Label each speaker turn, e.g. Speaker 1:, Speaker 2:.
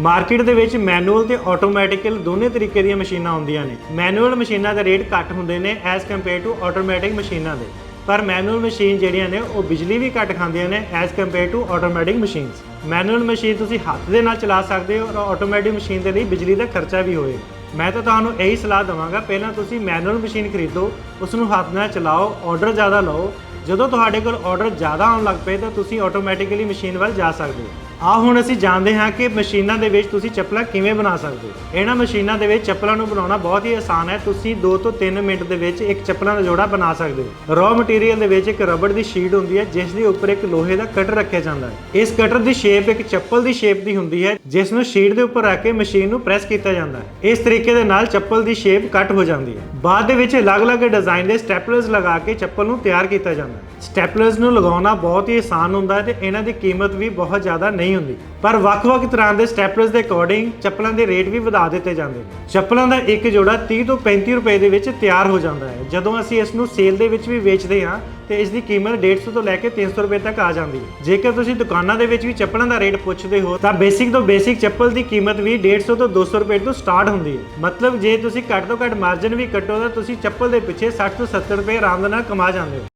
Speaker 1: Market ਦੇ ਵਿੱਚ manual ਤੇ ਆਟੋਮੈਟਿਕਲ ਦੋਨੇ ਤਰੀਕੇ ਦੀਆਂ ਮਸ਼ੀਨਾਂ ਹੁੰਦੀਆਂ ਨੇ। ਮੈਨੂਅਲ ਮਸ਼ੀਨਾਂ ਦੇ ਰੇਟ ਘੱਟ ਹੁੰਦੇ ਨੇ ਐਸ ਕੰਪੇਅਰ ਟੂ ਆਟੋਮੈਟਿਕ ਮਸ਼ੀਨਾਂ ਦੇ। ਪਰ ਮੈਨੂਅਲ ਮਸ਼ੀਨ ਜਿਹੜੀਆਂ ਨੇ, ਉਹ ਬਿਜਲੀ ਵੀ ਘੱਟ ਖਾਂਦੀਆਂ ਨੇ as compared to automatic machines manual machine ਤੁਸੀਂ ਹੱਥ ਦੇ ਨਾਲ ਚਲਾ ਸਕਦੇ ਹੋ ਔਰ ਆਟੋਮੈਟਿਕ ਮਸ਼ੀਨ ਦੇ ਲਈ ਬਿਜਲੀ ਦਾ ਖਰਚਾ ਵੀ ਹੋਏਗਾ ਮੈਂ ਤਾਂ ਤੁਹਾਨੂੰ ਇਹੀ ਸਲਾਹ ਦਵਾਂਗਾ, ਪਹਿਲਾਂ ਤੁਸੀਂ ਮੈਨੂਅਲ ਮਸ਼ੀਨ ਖਰੀਦੋ ਉਸ ਨੂੰ ਹੱਥ ਨਾਲ ਚਲਾਓ ਆਰਡਰ ਜ਼ਿਆਦਾ ਲਓ। ਜਦੋਂ ਤੁਹਾਡੇ ਕੋਲ ਆਰਡਰ ਜ਼ਿਆਦਾ ਆਉਣ ਲੱਗ ਪਏ ਤਾਂ ਤੁਸੀਂ ਆਟੋਮੈਟਿਕਲੀ ਮਸ਼ੀਨ ਵੱਲ ਜਾ ਸਕਦੇ ਹੋ। ਆ ਹੁਣ ਅਸੀਂ ਜਾਣਦੇ ਹਾਂ ਕਿ ਮਸ਼ੀਨਾਂ ਦੇ ਵਿੱਚ ਤੁਸੀਂ ਚੱਪਲਾਂ ਕਿਵੇਂ ਬਣਾ ਸਕਦੇ ਹੋ। ਇਹਨਾਂ ਮਸ਼ੀਨਾਂ ਦੇ ਵਿੱਚ ਚੱਪਲਾਂ ਨੂੰ ਬਣਾਉਣਾ ਬਹੁਤ ਹੀ ਆਸਾਨ ਹੈ। ਤੁਸੀਂ 2 ਤੋਂ 3 ਮਿੰਟ ਦੇ ਵਿੱਚ ਇੱਕ ਚੱਪਲਾਂ ਦਾ ਜੋੜਾ ਬਣਾ ਸਕਦੇ ਹੋ। ਰॉ ਮਟੀਰੀਅਲ ਦੇ ਵਿੱਚ ਇੱਕ ਰਬੜ ਦੀ ਸ਼ੀਟ ਹੁੰਦੀ ਹੈ, ਜਿਸ ਦੇ ਉੱਪਰ ਇੱਕ ਲੋਹੇ ਦਾ ਕਟਰ ਰੱਖਿਆ ਜਾਂਦਾ ਹੈ। ਇਸ ਕਟਰ ਦੀ ਸ਼ੇਪ ਇੱਕ ਚੱਪਲ ਦੀ ਸ਼ੇਪ ਦੀ ਹੁੰਦੀ ਹੈ, ਜਿਸ ਨੂੰ ਸ਼ੀਟ ਦੇ ਉੱਪਰ ਰੱਖ ਕੇ ਮਸ਼ੀਨ ਨੂੰ ਪ੍ਰੈਸ ਕੀਤਾ ਜਾਂਦਾ ਹੈ। ਇਸ ਤਰੀਕੇ ਦੇ ਨਾਲ ਚੱਪਲ ਦੀ ਸ਼ੇਪ ਕੱਟ ਹੋ ਜਾਂਦੀ ਹੈ। ਬਾਅਦ ਦੇ ਵਿੱਚ ਅਲੱਗ-ਅਲੱਗ ਡਿਜ਼ਾਈਨ ਦੇ ਸਟੈਪਲਰਸ ਲਗਾ ਕੇ ਚੱਪਲ ਨੂੰ ਤਿਆਰ ਕੀਤਾ ਜਾਂਦਾ ਹੈ। ਸਟੈਪਲਰਸ ਨੂੰ ਲਗਾਉਣਾ ਬਹੁਤ ਹੀ ਆਸਾਨ ਹੁੰਦਾ ਹੈ ਤੇ ਇਹਨਾਂ ਦੀ ਕੀਮਤ ਵੀ ਬਹੁਤ ਜ਼ਿਆਦਾ ਨਹੀਂ ਹੁੰਦੀ। ਪਰ ਵੱਖ-ਵੱਖ ਤਰ੍ਹਾਂ ਦੇ ਸਟੈਪਲਰਸ ਦੇ ਅਕੋਰਡਿੰਗ ਚੱਪਲਾਂ ਦੇ ਰੇਟ ਵੀ ਵਧਾ ਦਿੱਤੇ ਜਾਂਦੇ ਨੇ। ਚੱਪਲਾਂ ਦਾ ਇੱਕ ਜੋੜਾ 30 ਤੋਂ 35 ਰੁਪਏ ਦੇ ਵਿੱਚ ਤਿਆਰ ਹੋ ਜਾਂਦਾ ਹੈ। ਜਦੋਂ ਅਸੀਂ ਇਸ ਨੂੰ ਸੇਲ ਦੇ ਵਿੱਚ ਵੀ ਵੇਚਦੇ ਹਾਂ, ਤੇ ਇਸ ਦੀ ਕੀਮਤ 150 ਤੋਂ ਲੈ ਕੇ 300 ਰੁਪਏ ਤੱਕ ਆ ਜਾਂਦੀ ਹੈ। ਜੇਕਰ ਤੁਸੀਂ ਦੁਕਾਨਾਂ ਦੇ ਵਿੱਚ ਵੀ ਚੱਪਲਾਂ ਦਾ ਰੇਟ ਪੁੱਛਦੇ ਹੋ, ਤਾਂ ਬੇਸਿਕ ਤੋਂ ਬੇਸਿਕ ਚੱਪਲ ਦੀ ਕੀਮਤ ਵੀ 150 ਤੋਂ 200 ਰੁਪਏ ਤੋਂ ਸਟਾਰਟ ਹੁੰਦੀ ਹੈ। ਮਤਲਬ ਜੇ ਤੁਸੀਂ ਘੱਟ ਤੋਂ ਘੱਟ ਮਾਰਜਨ ਵੀ ਕੱਟੋ, ਤਾਂ ਤੁਸੀਂ ਚੱਪਲ ਦੇ ਪਿੱਛੇ 60 ਤੋਂ 70 ਰੁਪਏ ਆਰਾਮ ਦੇ ਨਾਲ ਕਮਾ ਜਾਂਦੇ ਹੋ।